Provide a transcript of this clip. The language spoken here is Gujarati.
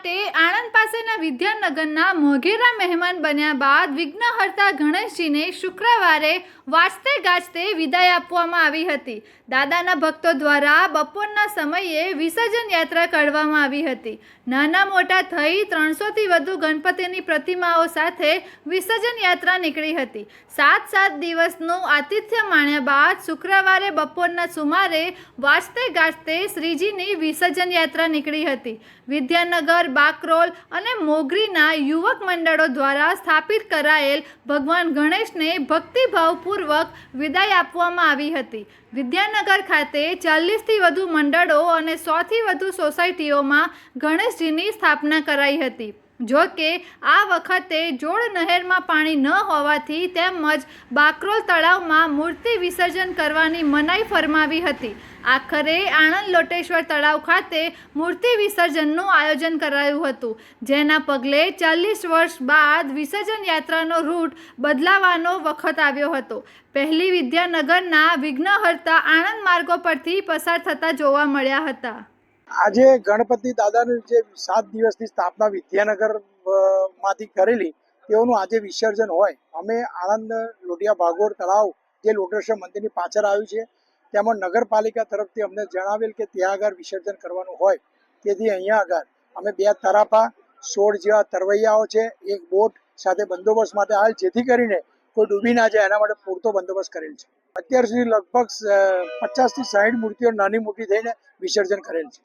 માટે આણંદ પાસેના વિદ્યાનગરના મોઘેરા મહેમાન બન્યા બાદ વિઘ્નહર્તા ગણેશજીને શુક્રવારે વાજતે ગાજતે વિદાય આપવામાં આવી હતી. દાદાના ભક્તો દ્વારા બપોરના સમયે વિસર્જન યાત્રા કાઢવામાં આવી હતી. નાના મોટા થઈ ત્રણસોથી વધુ ગણપતિની પ્રતિમાઓ સાથે વિસર્જન યાત્રા નીકળી હતી. સાત સાત દિવસનું આતિથ્ય માણ્યા બાદ શુક્રવારે બપોરના સુમારે વાજતે ગાજતે શ્રીજીની વિસર્જન યાત્રા નીકળી હતી. વિદ્યાનગર બાકરોલ અને મોગરીના યુવક મંડળો દ્વારા સ્થાપિત કરાયેલ ભગવાન ગણેશને ભક્તિભાવપૂર્વક વિદાય આપવામાં આવી હતી. વિદ્યાનગર ખાતે ચાલીસથી વધુ મંડળો અને સોથી વધુ સોસાયટીઓમાં ગણેશજીની સ્થાપના કરાઈ હતી. જો કે આ વખતે જોડ નહેરમાં પાણી ન હોવાથી તેમજ બાકરોલ તળાવમાં મૂર્તિ વિસર્જન કરવાની મનાઈ ફરમાવી હતી. આખરે આણંદ લોટેશ્વર તળાવ ખાતે મૂર્તિ વિસર્જનનું આયોજન કરાયું હતું, જેના પગલે ચાલીસ વર્ષ બાદ વિસર્જન યાત્રાનો રૂટ બદલાવાનો વખત આવ્યો હતો. પહેલી વિદ્યાનગરના વિઘ્નહર્તા આણંદ માર્ગો પરથી પસાર થતા જોવા મળ્યા હતા. આજે ગણપતિ દાદાની જે સાત દિવસની સ્થાપના વિદ્યાનગરમાંથી કરેલી, તેઓનું આજે વિસર્જન હોય. અમે આણંદ લોઢિયા ભાગોળ તળાવ જે લોટેશ્વર મંદિરની પાછળ આવ્યું છે, તેમાં નગરપાલિકા તરફથી અમને જણાવેલ કે ત્યાં આગળ વિસર્જન કરવાનું હોય, તેથી અહીંયા આગળ. અમે બે તરાપા, સોળ જેવા તરવૈયાઓ છે, એક બોટ સાથે બંદોબસ્ત માટે હાલ, જેથી કરીને કોઈ ડૂબી ના જાય, એના માટે પૂરતો બંદોબસ્ત કરેલ છે. અત્યાર સુધી લગભગ પચાસથી સાઠ મૂર્તિઓ નાની મોટી થઈને વિસર્જન કરેલ છે.